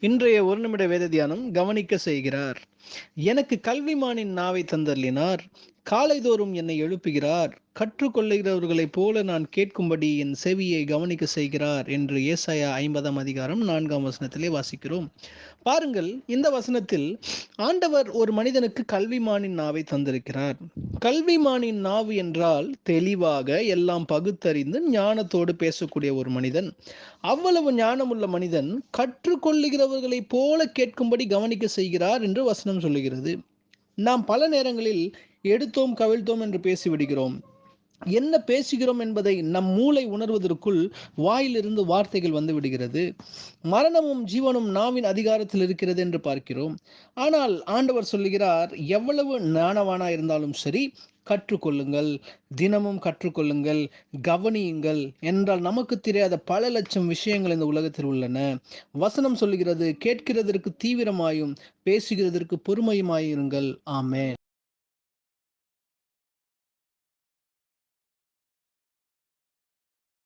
இன்றைய ஒரு நிமிட வேத தியானம் கவனிக்க செய்கிறார். எனக்கு கல்விமானின் நாவை தந்தள்ளினார். காலைதோறும் என்னை எழுப்புகிறார். கற்றுக்கொள்ளுகிறவர்களைப் போல நான் கேட்கும்படி என் செவியை கவனிக்க செய்கிறார் என்று ஏசாயா ஐம்பதாம் அதிகாரம் நான்காம் வசனத்திலே வாசிக்கிறோம். பாருங்கள் இந்த வசனத்தில் ஆண்டவர் ஒரு மனிதனுக்கு கல்விமானின் நாவை தந்திருக்கிறார். கல்விமானின் நாவு என்றால் தெளிவாக எல்லாம் பகுத்தறிந்து ஞானத்தோடு பேசக்கூடிய ஒரு மனிதன். அவ்வளவு ஞானமுள்ள மனிதன் கற்றுக்கொள்ளுகிறவர்களைப் போல கேட்கும்படி கவனிக்க செய்கிறார் என்று வசனம் சொல்லுகிறது. நாம் பல நேரங்களில் எடுத்தோம் கவிழ்த்தோம் என்று பேசிவிடுகிறோம். என்ன பேசுகிறோம் என்பதை நம் மூளை உணர்வதற்குள் வாயிலிருந்து வார்த்தைகள் வந்து விடுகிறது. மரணமும் ஜீவனும் நாவின் அதிகாரத்தில் இருக்கிறது என்று பார்க்கிறோம். ஆனால் ஆண்டவர் சொல்லுகிறார் எவ்வளவு ஞானவானா இருந்தாலும் சரி கற்றுக்கொள்ளுங்கள். தினமும் கற்றுக்கொள்ளுங்கள். கவனியுங்கள். என்றால் நமக்கு தெரியாத பல லட்சம் விஷயங்கள் இந்த உலகத்தில் உள்ளன. வசனம் சொல்லுகிறது கேட்கிறதற்கு தீவிரமாயும் பேசுகிறதற்கு பொறுமையுமாயிருங்கள். ஆமே